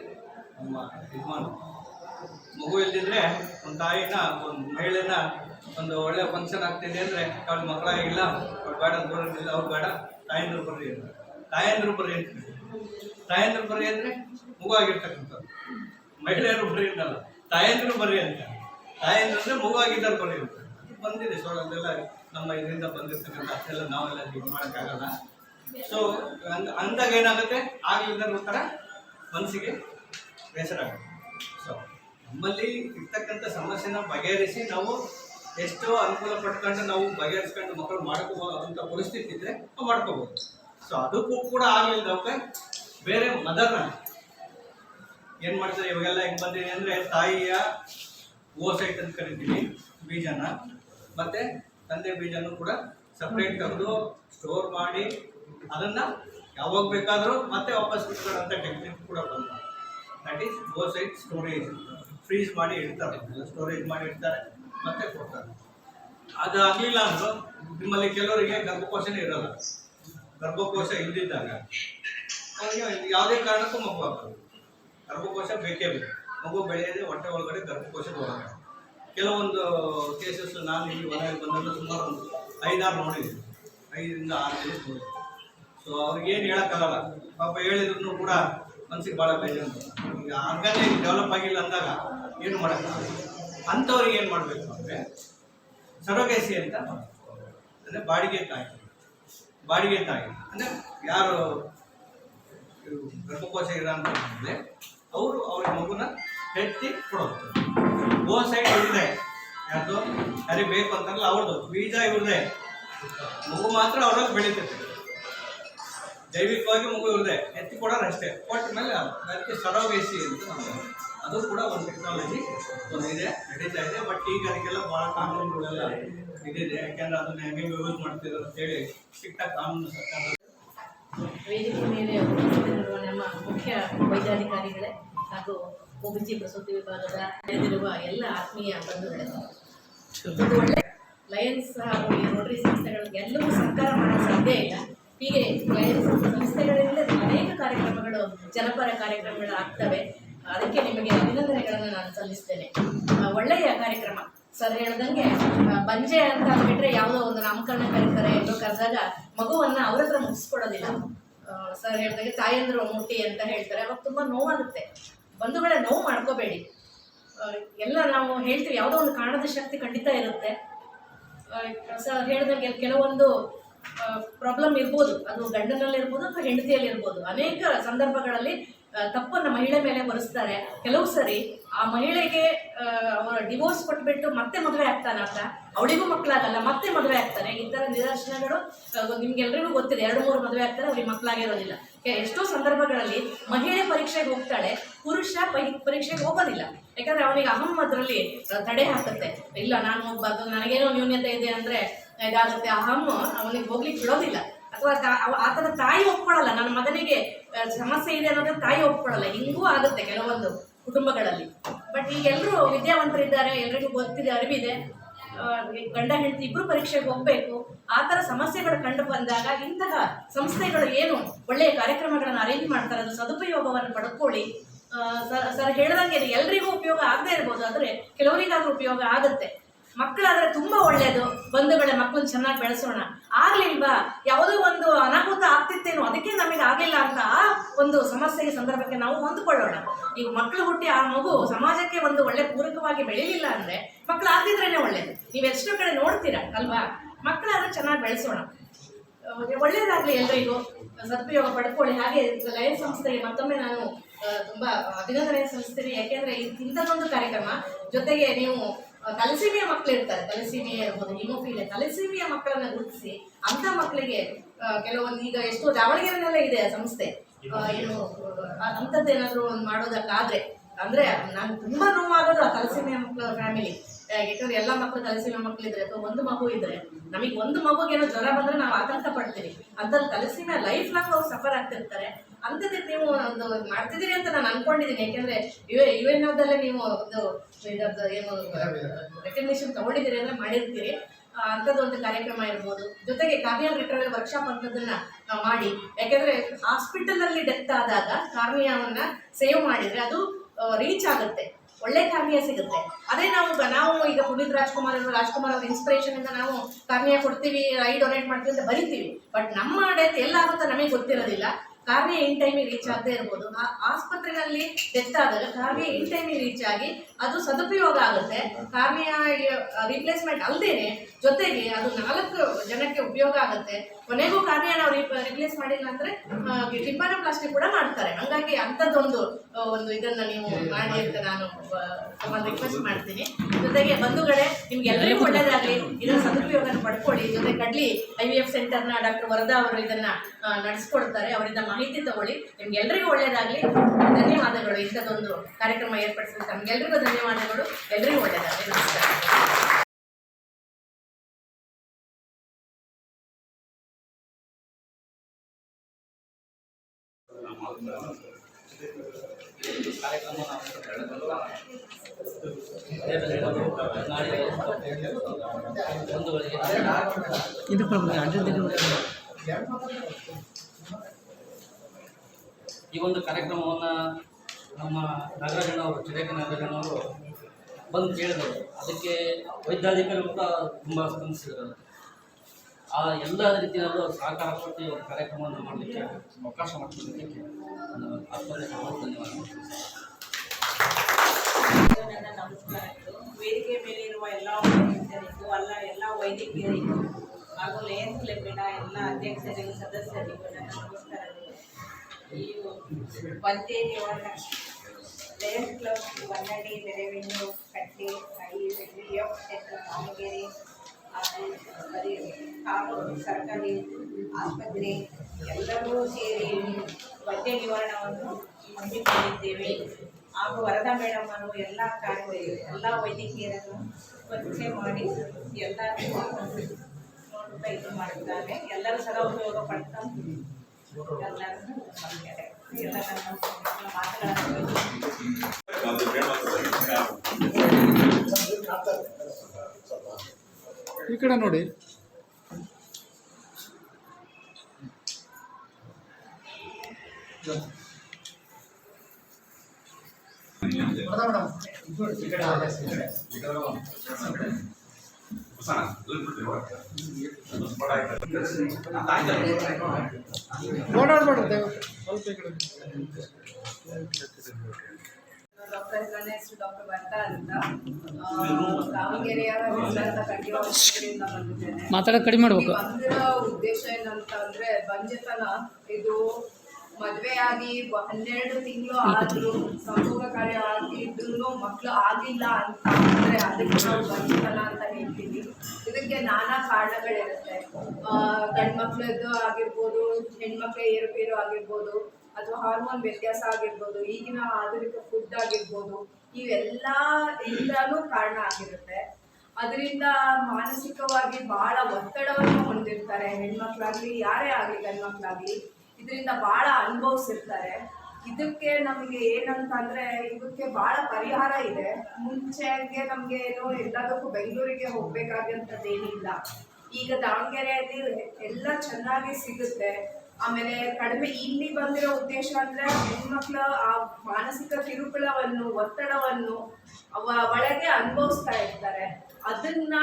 S4: ನಮ್ಮ ಯಜಮಾನ ಮಗು ಇಲ್ದಿದ್ರೆ ಒಂದು ತಾಯಿನ, ಒಂದು ಮಹಿಳೆನ ಒಂದು ಒಳ್ಳೆ ಫಂಕ್ಷನ್ ಆಗ್ತಿದೆ ಅಂದರೆ ಅವ್ಳ ಮಕ್ಕಳಾಗಿಲ್ಲ ಅವ್ಳು ಬೇಡ ಬರೋದಿಲ್ಲ, ಅವ್ರು ಬೇಡ. ತಾಯಂದ್ರು ಬರ್ರಿ ಅಂತ. ತಾಯಂದ್ರು ಬರ್ರಿ ಅಂತ ತಾಯಂದ್ರು ಬರ್ರಿ ಅಂದರೆ ಮಗು ಆಗಿರ್ತಕ್ಕಂಥದ್ದು ಮಹಿಳೆಯರು ಬರ್ರಿ ಅಂತಲ್ಲ. ತಾಯಂದ್ರು ಬರ್ರಿ ಅಂತ. ತಾಯಂದ್ರು ಅಂದರೆ ಮಗು ಆಗಿದ್ದಾರೆ ಬರ್ರಿ ಅಂತ. ಬಂದಿದೆ ಸೊ ಅದೆಲ್ಲ ನಮ್ಮ ಇದರಿಂದ ಬಂದಿರ್ತಕ್ಕಂಥ ಅದೆಲ್ಲ ನಾವೆಲ್ಲ ಇದು ಮಾಡೋಕ್ಕಾಗಲ್ಲ. ಸೊ ಅಂದಾಗ ಏನಾಗುತ್ತೆ? ಆಗ್ಲಿದ್ದ ಒಂಥರ ಮನಸ್ಸಿಗೆ ಬೇಸರ ಆಗುತ್ತೆ. ನಮ್ಮಲ್ಲಿ ಇರ್ತಕ್ಕಂಥ ಸಮಸ್ಯೆನ ಬಗೆಹರಿಸಿ ನಾವು ಎಷ್ಟೋ ಅನುಕೂಲ ಪಟ್ಕೊಂಡು ನಾವು ಬಗೆಹರಿಸ್ಕೊಂಡು ಮಕ್ಕಳು ಮಾಡ್ಕೋಬೋದಂಥ ಪರಿಸ್ಥಿತಿ ಇದ್ರೆ ನಾವು ಮಾಡ್ಕೋಬೋದು. ಸೊ ಅದಕ್ಕೂ ಕೂಡ ಆಗಲಿಲ್ಲದಕ್ಕೆ ಬೇರೆ ಮದರ್ನ ಏನು ಮಾಡ್ತಾರೆ? ಇವಾಗೆಲ್ಲ ಹೆಂಗೆ ಬಂದಿದೆ ಅಂದರೆ ತಾಯಿಯ ಓಸೈಟ್ ಅಂತ ಕರಿತೀವಿ, ಬೀಜನ. ಮತ್ತೆ ತಂದೆ ಬೀಜನೂ ಕೂಡ ಸಪ್ರೇಟ್ ತೆಗೆದು ಸ್ಟೋರ್ ಮಾಡಿ ಅದನ್ನ ಯಾವಾಗ ಬೇಕಾದರೂ ಮತ್ತೆ ವಾಪಸ್ ಬಿಟ್ಕೊಳ್ಳೋಂಥ ಟೆಕ್ನಿಕ್ ಕೂಡ ಬಂದ that is oocyte storage freeze ಮಾಡಿ ಇಡ್ತಾರೆ ಸ್ಟೋರೇಜ್ ಮಾಡಿ ಇಡ್ತಾರೆ, ಮತ್ತೆ ಕೊಡ್ತಾರೆ. ಅದು ಆಗಲಿಲ್ಲ ಅಂದ್ರೆ ನಿಮ್ಮಲ್ಲಿ ಕೆಲವರಿಗೆ ಗರ್ಭಕೋಶನೇ ಇರಲ್ಲ. ಗರ್ಭಕೋಶ ಇಲ್ದಿದ್ದಾಗ ಅವರಿಗೆ ಯಾವುದೇ ಕಾರಣಕ್ಕೂ ಮಗು ಆಗ್ತದೆ ಗರ್ಭಕೋಶ ಬೇಕೇ ಬೇಕು. ಮಗು ಬೆಳೆಯದೆ ಹೊಟ್ಟೆ ಒಳಗಡೆ ಗರ್ಭಕೋಶ ಒಳಗಡೆ ಕೆಲವೊಂದು ಕೇಸಸ್ ನಾನು ಇಲ್ಲಿ ಹೊರಗೆ ಬಂದಾಗ ಸುಮಾರು ಒಂದು ಐದಾರು ನೋಡಿದ್ದೀನಿ. ಐದರಿಂದ ಆರು ಸೊ ಅವ್ರಿಗೇನು ಹೇಳೋಕ್ಕಾಗಲ್ಲ. ಪಾಪ ಹೇಳಿದ್ರು ಕೂಡ ಮನ್ಸಿಗೆ ಭಾಳ ಬೇಜಾರು ಈಗ ಆರ್ಗಾನಿಕ್ ಡೆವಲಪ್ ಆಗಿಲ್ಲ ಅಂದಾಗ ಏನು ಮಾಡೋಕ್ಕಾಗಲ್ಲ ಅಂಥವ್ರಿಗೆ ಏನು ಮಾಡಬೇಕು ಅಂದರೆ ಸರೋಗೇಸಿ ಅಂತ ಅಂದರೆ ಬಾಡಿಗೆ ತಾಯಿ. ಬಾಡಿಗೆ ತಾಯಿ. ಅಂದರೆ ಯಾರು ಇವ್ರು ಅಂತ ಅಂದರೆ ಅವರು ಅವ್ರ ಮಗುನ ಹೆಚ್ಚಿ ಕೊಡೋದು. ಗೋ ಸೈಡ್ ಇವ್ರದೇ. ಯಾರ್ದು? ಯಾರಿಗೆ ಬೇಕು ಅಂತಾರಲ್ಲ ಅವ್ರದ್ದು. ಬೀಜ ಇವ್ರದೇ ಮಗು ಮಾತ್ರ ಅವ್ರಾಗ ಬೆಳೀತೈತೆ. ಜೈವಿಕವಾಗಿ ಮಗು ಇರದೆ ಎತ್ತಿ ಕೊಡೋರು ಅಷ್ಟೇ. ಕೊಟ್ಟ ಮೇಲೆ ಅದಕ್ಕೆ ಸರೋಗೇಸಿ ಅಂತ. ಅದು ಕೂಡ ಒಂದು ಟೆಕ್ನಾಲಜಿ ಒಂದು ಇದೆ ನಡೀತಾ ಇದೆ ಬಟ್ ಈಗ ಅದಕ್ಕೆಲ್ಲ ಭಾಳ ಕಾನೂನುಗಳೆಲ್ಲ ಇದಿದೆ. ಯಾಕೆಂದ್ರೆ ಅದನ್ನ ಹೆಂಗೆ ಯೂಸ್ ಮಾಡ್ತಿದ್ರು ಅಂತೇಳಿ ಸ್ಟ್ರಿಕ್ಟಾಗಿ ಕಾನೂನು ಸರ್ಕಾರ
S6: ವೇದಿಕೆ ಮೇಲೆ ಉಪಸ್ಥಿತರಿರುವ ನಮ್ಮ ಮುಖ್ಯ ವೈದ್ಯಾಧಿಕಾರಿಗಳೇ ಹಾಗೂ ಒಬಿಸಿ ಪ್ರಸೂತಿ ವಿಭಾಗದ ನಡೆದಿರುವ ಎಲ್ಲ ಆತ್ಮೀಯ ಬಂಧುಗಳೇ. ಒಳ್ಳೆ ಲಯನ್ಸ್ ಹಾಗೂ ನೋಟರಿ ರೋಟರಿ ಸಂಸ್ಥೆಗಳು ಎಲ್ಲವೂ ಸರ್ಕಾರ ಮಾಡೋ ಸಾಧ್ಯ ಇಲ್ಲ. ಹೀಗೆ ಸಂಸ್ಥೆಗಳಲ್ಲಿ ಅನೇಕ ಕಾರ್ಯಕ್ರಮಗಳು, ಜನಪರ ಕಾರ್ಯಕ್ರಮಗಳು ಆಗ್ತವೆ. ಅದಕ್ಕೆ ನಿಮಗೆ ಅಭಿನಂದನೆಗಳನ್ನು ನಾನು ಸಲ್ಲಿಸ್ತೇನೆ. ಒಳ್ಳೆಯ ಕಾರ್ಯಕ್ರಮ. ಸರ್ ಹೇಳ್ದಂಗೆ ಬಂಜೆ ಅಂತ ಅಂದ್ಬಿಟ್ರೆ ಯಾವುದೋ ಒಂದು ನಾಮಕರಣ ಕರೀತಾರೆ ಎಂದು ಕರೆದಾಗ ಮಗುವನ್ನ ಅವ್ರ ಹತ್ರ ಮುಗಿಸ್ಕೊಡೋದಿಲ್ಲ ಸರ್ ಹೇಳ್ದಂಗೆ ತಾಯಂದ್ರು ಮುಟ್ಟಿ ಅಂತ ಹೇಳ್ತಾರೆ. ಅವಾಗ ತುಂಬಾ ನೋವಾಗುತ್ತೆ. ಬಂಧುಗಳೇ ನೋವು ಮಾಡ್ಕೋಬೇಡಿ. ಎಲ್ಲ ನಾವು ಹೇಳ್ತೀವಿ, ಯಾವುದೋ ಒಂದು ಕಾರಣದ ಶಕ್ತಿ ಖಂಡಿತ ಇರುತ್ತೆ. ಸರ್ ಹೇಳ್ದಂಗೆ ಕೆಲವೊಂದು ಪ್ರಾಬ್ಲಮ್ ಇರ್ಬೋದು. ಅದು ಗಂಡನಲ್ಲಿ ಇರ್ಬೋದು ಅಥವಾ ಹೆಂಡತಿಯಲ್ಲಿ ಇರ್ಬೋದು ಅನೇಕ ಸಂದರ್ಭಗಳಲ್ಲಿ ತಪ್ಪನ್ನು ಮಹಿಳೆ ಮೇಲೆ ಹೊರಿಸ್ತಾರೆ. ಕೆಲವು ಸರಿ ಆ ಮಹಿಳೆಗೆ ಅವರ ಡಿವೋರ್ಸ್ ಕೊಟ್ಬಿಟ್ಟು ಮತ್ತೆ ಮದುವೆ ಆಗ್ತಾನಂತ ಅವಳಿಗೂ ಮಕ್ಕಳಾಗಲ್ಲ, ಮತ್ತೆ ಮದುವೆ ಆಗ್ತಾನೆ. ಈ ಥರ ನಿದರ್ಶನಗಳು ನಿಮ್ಗೆಲ್ರಿಗೂ ಗೊತ್ತಿದೆ. ಎರಡು, ಮೂರು ಮದುವೆ ಆಗ್ತಾರೆ, ಅವ್ರಿಗೆ ಮಕ್ಕಳಾಗಿರೋದಿಲ್ಲ ಎಷ್ಟೋ ಸಂದರ್ಭಗಳಲ್ಲಿ ಮಹಿಳೆ ಪರೀಕ್ಷೆಗೆ ಹೋಗ್ತಾಳೆ, ಪುರುಷ ಪರಿ- ಪರೀಕ್ಷೆಗೆ ಹೋಗೋದಿಲ್ಲ. ಯಾಕಂದ್ರೆ ಅವನಿಗೆ ಅಹಂ ಅದರಲ್ಲಿ ತಡೆ ಹಾಕುತ್ತೆ. ಇಲ್ಲ, ನಾನು ಹೋಗ್ಬಾರ್ದು ನನಗೇನೋ ನ್ಯೂನ್ಯತೆ ಇದೆ ಅಂದ್ರೆ ಇದಾಗುತ್ತೆ. ಅಹಂ ಅವನಿಗೆ ಹೋಗ್ಲಿಕ್ಕೆ ಬಿಡೋದಿಲ್ಲ. ಅಥವಾ ಆತನ ತಾಯಿ ಒಪ್ಕೊಳ್ಳಲ್ಲ ನನ್ನ ಮಗನಿಗೆ ಸಮಸ್ಯೆ ಇದೆ ಅನ್ನೋದನ್ನ ತಾಯಿ ಒಪ್ಕೊಳ್ಳಲ್ಲ ಹಿಂಗೂ ಆಗುತ್ತೆ ಕೆಲವೊಂದು ಕುಟುಂಬಗಳಲ್ಲಿ. ಬಟ್ ಈಗ ಎಲ್ಲರೂ ವಿದ್ಯಾವಂತರಿದ್ದಾರೆ, ಎಲ್ರಿಗೂ ಗೊತ್ತಿದೆ, ಅರಿವಿದೆ. ಗಂಡ, ಹೆಂಡತಿ ಇಬ್ರು ಪರೀಕ್ಷೆಗೆ ಹೋಗ್ಬೇಕು. ಆ ಥರ ಸಮಸ್ಯೆಗಳು ಕಂಡು ಬಂದಾಗ ಇಂತಹ ಸಂಸ್ಥೆಗಳು ಏನು ಒಳ್ಳೆಯ ಕಾರ್ಯಕ್ರಮಗಳನ್ನು ಅರೇಂಜ್ ಮಾಡ್ತಾರೆ, ಅದು ಸದುಪಯೋಗವನ್ನು ಪಡ್ಕೊಳ್ಳಿ. ಸರ್ ಸರ್ ಹೇಳ್ದಂಗೆ ಎಲ್ರಿಗೂ ಉಪಯೋಗ ಆಗದೆ ಇರ್ಬೋದು, ಆದರೆ ಕೆಲವರಿಗಾದ್ರೂ ಉಪಯೋಗ ಆಗುತ್ತೆ. ಮಕ್ಕಳಾದ್ರೆ ತುಂಬಾ ಒಳ್ಳೇದು. ಬಂಧುಗಳೇ ಮಕ್ಕಳನ್ನ ಚೆನ್ನಾಗಿ ಬೆಳೆಸೋಣ. ಆಗ್ಲಿಲ್ವಾ ಯಾವುದೋ ಒಂದು ಅನಾಹುತ ಆಗ್ತಿತ್ತೇನೋ, ಅದಕ್ಕೆ ನಮಗೆ ಆಗಲಿಲ್ಲ ಅಂತ ಒಂದು ಸಮಸ್ಯೆಗೆ, ಸಂದರ್ಭಕ್ಕೆ ನಾವು ಹೊಂದ್ಕೊಳ್ಳೋಣ. ಈಗ ಮಕ್ಕಳು ಹುಟ್ಟಿ ಆ ಮಗು ಸಮಾಜಕ್ಕೆ ಒಂದು ಒಳ್ಳೆ ಪೂರಕವಾಗಿ ಬೆಳೆಯಲಿಲ್ಲ ಅಂದ್ರೆ ಮಕ್ಕಳು ಆಗ್ತಿದ್ರೇನೆ ಒಳ್ಳೇದು. ನೀವು ಎಷ್ಟೋ ಕಡೆ ನೋಡ್ತೀರಾ, ಅಲ್ವಾ? ಮಕ್ಕಳಾದ್ರೆ ಚೆನ್ನಾಗಿ ಬೆಳೆಸೋಣ. ಒಳ್ಳೇದಾಗ್ಲಿ ಎಲ್ರಿಗೂ. ಸದುಪಯೋಗ ಪಡ್ಕೊಳ್ಳಿ. ಹಾಗೆ ಲಯನ್ ಸಂಸ್ಥೆಗೆ ಮತ್ತೊಮ್ಮೆ ನಾನು ತುಂಬಾ ಅಭಿನಂದನೆ ಸಲ್ಲಿಸ್ತೀನಿ. ಯಾಕೆಂದ್ರೆ ಇಂಥದ್ದೊಂದು ಕಾರ್ಯಕ್ರಮ. ಜೊತೆಗೆ ನೀವು ತಲಸೀಮಿಯ ಮಕ್ಕಳು ಇರ್ತಾರೆ ತಲಸೀಮಿಯ ಇರ್ಬೋದು ಹಿಮೋಫಿಲಿಯಾ. ತಲಸೀಮಿಯ ಮಕ್ಕಳನ್ನ ಗುರುತಿಸಿ ಅಂತ ಮಕ್ಕಳಿಗೆ ಕೆಲವೊಂದು ಈಗ ಎಷ್ಟೋ ದಾವಣಗೆರೆನೆಲ್ಲ ಇದೆ ಆ ಸಂಸ್ಥೆ. ಏನು ಅಂಥದ್ದು ಅಂಥದ್ದೇನಾದ್ರೂ ಒಂದು ಮಾಡೋದಕ್ಕಾದ್ರೆ, ಅಂದ್ರೆ ನಾನು ತುಂಬಾ ನೋವಾಗೋದು ಆ ತಲಸೀಮಿಯ ಮಕ್ಕಳ ಫ್ಯಾಮಿಲಿ ಯಾಕಂದ್ರೆ ಎಲ್ಲ ಮಕ್ಕಳು ತಲಸೀಮಿಯ ಮಕ್ಕಳಿದ್ರೆ ಅಥವಾ ಒಂದು ಮಗು ಇದ್ರೆ, ನಮಗೆ ಒಂದು ಮಗುಗೇನೋ ಜ್ವರ ಬಂದ್ರೆ ನಾವು ಆತಂಕ ಪಡ್ತೀವಿ. ಅದ್ರಲ್ಲಿ ತಲಸೀಮಿಯ ಲೈಫ್ ಲಾಂಗ್ ಅವ್ರು ಸಫರ್ ಆಗ್ತಿರ್ತಾರೆ. ಅಂಥದ್ದಕ್ಕೆ ನೀವು ಒಂದು ಮಾಡ್ತಿದ್ದೀರಿ ಅಂತ ನಾನು ಅನ್ಕೊಂಡಿದ್ದೀನಿ. ಯಾಕೆಂದ್ರೆ ಯು ಯು ಎನ್ ಓದಲ್ಲೇ ನೀವು ಒಂದು ಇದರದ್ದು ಏನು ರೆಕಗ್ನೇಷನ್ ತಗೊಂಡಿದ್ದೀರಿ ಅಂದ್ರೆ ಮಾಡಿರ್ತೀರಿ. ಅಂಥದ್ದು ಒಂದು ಕಾರ್ಯಕ್ರಮ ಇರ್ಬೋದು. ಜೊತೆಗೆ ಕಾರ್ನಿಯಲ್ ರಿಟ್ರವಲ್ ವರ್ಕ್ಶಾಪ್ ಅಂತದನ್ನ ನಾವು ಮಾಡಿ. ಯಾಕೆಂದ್ರೆ ಹಾಸ್ಪಿಟಲ್ ಅಲ್ಲಿ ಡೆತ್ ಆದಾಗ ಕಾರ್ನಿಯಾವನ್ನ ಸೇವ್ ಮಾಡಿದ್ರೆ ಅದು ರೀಚ್ ಆಗುತ್ತೆ. ಒಳ್ಳೆ ಕಾರ್ನಿಯ ಸಿಗುತ್ತೆ. ಅದೇ ನಾವು ನಾವು ಈಗ ಪುನೀತ್ ರಾಜ್ಕುಮಾರ್ ಅವರು, ರಾಜ್ಕುಮಾರ್ ಅವ್ರ ಇನ್ಸ್ಪಿರೇಷನ್ ಇಂದ ನಾವು ಕಾರ್ನಿಯ ಕೊಡ್ತೀವಿ ಐ ಡೊನೇಟ್ ಮಾಡ್ತೀವಿ ಅಂತ ಬರಿತೀವಿ. ಬಟ್ ನಮ್ಮ ಡೆತ್ ಎಲ್ಲಾಗುತ್ತೋ ನಮಗೆ ಗೊತ್ತಿರೋದಿಲ್ಲ. ಕಾರ್ನಿಯ ಇನ್ ಟೈಮಿಗೆ ರೀಚ್ ಆಗದೆ ಇರ್ಬೋದು. ಆ ಆಸ್ಪತ್ರೆಯಲ್ಲಿ ಡೆತ್ ಆದಾಗ ಕಾರ್ಯ ಇನ್ ಟೈಮಿಗೆ ರೀಚ್ ಆಗಿ ಅದು ಸದುಪಯೋಗ ಆಗುತ್ತೆ. ಕಾರ್ಮಿಯ ರಿಪ್ಲೇಸ್ಮೆಂಟ್ ಅಲ್ಲದೇನೆ ಜೊತೆಗೆ ಅದು ನಾಲ್ಕು ಜನಕ್ಕೆ ಉಪಯೋಗ ಆಗುತ್ತೆ. ಕೊನೆಗೂ ಕಾರ್ಮಿಯನ ನಾವು ರಿಪ್ಲೇಸ್ ಮಾಡಿಲ್ಲ ಅಂದ್ರೆ ಟಿಂಪಾನೋಪ್ಲಾಸ್ಟಿ ಕೂಡ ಮಾಡ್ತಾರೆ. ಹಂಗಾಗಿ ಅಂಥದ್ದೊಂದು ಒಂದು ಇದನ್ನ ನೀವು ಮಾಡಿ ಅಂತ ನಾನು ರಿಕ್ವೆಸ್ಟ್ ಮಾಡ್ತೀನಿ. ಜೊತೆಗೆ ಬಂಧುಗಳೇ ನಿಮ್ಗೆ ಎಲ್ಲರಿಗೂ ಒಳ್ಳೇದಾಗಲಿ. ಇದನ್ನ ಸದುಪಯೋಗನ ಪಡ್ಕೊಳ್ಳಿ. ಜೊತೆ ಕಡ್ಲಿ ಐ ವಿ ಎಫ್ ಸೆಂಟರ್ನ ಡಾಕ್ಟರ್ ವರದಾ ಅವರು ಇದನ್ನ ನಡೆಸ್ಕೊಡ್ತಾರೆ. ಅವರಿಂದ ಮಾಹಿತಿ ತಗೊಳ್ಳಿ. ನಿಮ್ಗೆ ಎಲ್ರಿಗೂ ಒಳ್ಳೇದಾಗಲಿ. ಧನ್ಯವಾದಗಳು. ಇಂಥದ್ದೊಂದು ಕಾರ್ಯಕ್ರಮ ಏರ್ಪಡಿಸಿದ ತಮ್ಗೆಲ್ರಿಗೂ ಧನ್ಯವಾದಗಳು. ಎಲ್ಲರಿಗೂ ಒಳ್ಳೆಯದಾಗಲಿ. ನಮಸ್ಕಾರ.
S5: ಇದು
S7: ಈ ಒಂದು ಕಾರ್ಯಕ್ರಮವನ್ನು ನಮ್ಮ ನಾಗರಾಜಣ್ಣವರು, ಚಿರೇಕ ನಾಗರಾಜಣ್ಣವರು ಬಂದು ಕೇಳಿದರು. ಅದಕ್ಕೆ ವೈದ್ಯಾಧಿಕಾರಿ ಕೂಡ ತುಂಬ ಸ್ಪಂದಿಸಿದರು. ಆ ಎಲ್ಲ ರೀತಿಯಾದ ಸಹಕಾರ ಕೊಟ್ಟು ಒಂದು ಕಾರ್ಯಕ್ರಮವನ್ನು ಮಾಡಲಿಕ್ಕೆ ಅವಕಾಶ ಮಾಡಿಕೊಡಲಿಕ್ಕೆ ನಾನು ಅತ್ಯಂತ
S8: ನನ್ನ ನಮಸ್ಕಾರಗಳು ವೇದಿಕೆ ಮೇಲಿರುವ ಎಲ್ಲ ವೈದ್ಯರಿಗೂ, ಅಲ್ಲ, ಎಲ್ಲ ವೈದ್ಯಕೀಯರಿಗೂ ಹಾಗೂ ಲಯನ್ಸ್ ಕ್ಲಬ್ಬಿನ ಎಲ್ಲ ಅಧ್ಯಕ್ಷರಿಗೂ, ಸದಸ್ಯರಿಗೂ ನನ್ನ ನಮಸ್ಕಾರಗಳು ಈ ದೇವರ ಲಯನ್ಸ್ ಕ್ಲಬ್ ಬನ್ನಡಿ ಮೆರವಣಿಗೆ ಕಟ್ಟೆ ಐ ಎಫ್ ಸೆಂಟರ್ ದಾವಣಗೆರೆ ಹಾಗೂ ಬರೀ ಹಾಗೂ ಸರ್ಕಾರಿ, ಆಸ್ಪತ್ರೆ ಎಲ್ಲರೂ ಸೇರಿ ವೈದ್ಯ ನಿವಾರಣವನ್ನು ಹಮ್ಮಿಕೊಂಡಿದ್ದೇವೆ ಹಾಗೂ ವರದಾ ಮೇಡಮ್ ಅವರು ಎಲ್ಲ ಕಾರ್ಯ, ಎಲ್ಲ ವೈದ್ಯಕೀಯರನ್ನು ಪರೀಕ್ಷೆ ಮಾಡಿ ಎಲ್ಲ ನೋಡ್ತಾ ಇದು ಮಾಡಿದ್ದಾರೆ ಎಲ್ಲರೂ ಸದುಪಯೋಗ ಪಡ್ತಾ ಎಲ್ಲರೂ ಮಾಡಿದ್ದಾರೆ. ಎಲ್ಲ ನನ್ನ ಮಾತುಗಳನ್ನು
S5: ಈ ಕಡೆ ನೋಡಿ
S3: ಹೌದಾ ಮೇಡಮ್ ಈ ಕಡೆ ಕಡೆ
S9: ಡಾಕ್ಟರ್ ಡಾಕ್ಟರ್ ಅಂತ ದಾವಣಗೆರೆಯ ಬಂದಿದ್ದೇನೆ
S5: ಮಾತಾಡೋದು ಕಡಿಮೆ ಮಾಡ್ಬೇಕು.
S9: ಬಂದಿರೋ ಉದ್ದೇಶ ಏನಂತ ಅಂದ್ರೆ ಬಂಜೆತನ ಇದು ಮದ್ವೆ ಆಗಿ ಬ- ಹನ್ನೆರಡು ತಿಂಗಳು ಆದ್ರೂ ಸಂಭೋಗ ಕಾರ್ಯ ಆಗಿದ್ರು ಮಕ್ಕಳು ಆಗಿಲ್ಲ ಅಂತ ಅಂದ್ರೆ ಅದಕ್ಕೆ ನಾವು ಬಂದಿಲ್ಲ ಅಂತ ಹೇಳ್ತೀವಿ. ಇದಕ್ಕೆ ನಾನಾ ಕಾರಣಗಳಿರುತ್ತೆ. ಗಂಡು ಮಕ್ಳದ್ದು ಆಗಿರ್ಬೋದು ಹೆಣ್ಮಕ್ಳ ಏರುಪೇರು ಆಗಿರ್ಬೋದು ಅಥವಾ ಹಾರ್ಮೋನ್ ವ್ಯತ್ಯಾಸ ಆಗಿರ್ಬೋದು ಈಗಿನ ಆಧುನಿಕ ಫುಡ್ ಆಗಿರ್ಬೋದು ಇವೆಲ್ಲ ಎಲ್ಲಾನು ಕಾರಣ ಆಗಿರುತ್ತೆ. ಅದರಿಂದ ಮಾನಸಿಕವಾಗಿ ಬಹಳ ಒತ್ತಡವನ್ನು ಹೊಂದಿರ್ತಾರೆ ಹೆಣ್ಮಕ್ಳಾಗ್ಲಿ ಯಾರೇ ಆಗಲಿ ಗಂಡ್ಮಕ್ಳಾಗ್ಲಿ. ಇದರಿಂದ ಬಹಳ ಅನುಭವಿಸಿರ್ತಾರೆ. ಇದಕ್ಕೆ ನಮಗೆ ಏನಂತ ಅಂದ್ರೆ ಇದಕ್ಕೆ ಬಹಳ ಪರಿಹಾರ ಇದೆ. ಮುಂಚೆಗೆ ನಮಗೆ ಏನು ಎಲ್ಲದಕ್ಕೂ ಬೆಂಗಳೂರಿಗೆ ಹೋಗ್ಬೇಕಾದಂಥದ್ದೇನಿಲ್ಲ ಈಗ ದಾವಣಗೆರೆಯಲ್ಲಿ ಎಲ್ಲ ಚೆನ್ನಾಗಿ ಸಿಗುತ್ತೆ. ಆಮೇಲೆ ಕಡಿಮೆ ಇಲ್ಲಿ ಬಂದಿರೋ ಉದ್ದೇಶ ಅಂದ್ರೆ ಹೆಣ್ಮಕ್ಳ ಆ ಮಾನಸಿಕ ಕಿರುಕುಳವನ್ನು, ಒತ್ತಡವನ್ನು ಒಳಗೆ ಅನುಭವಿಸ್ತಾ ಇರ್ತಾರೆ. ಅದನ್ನ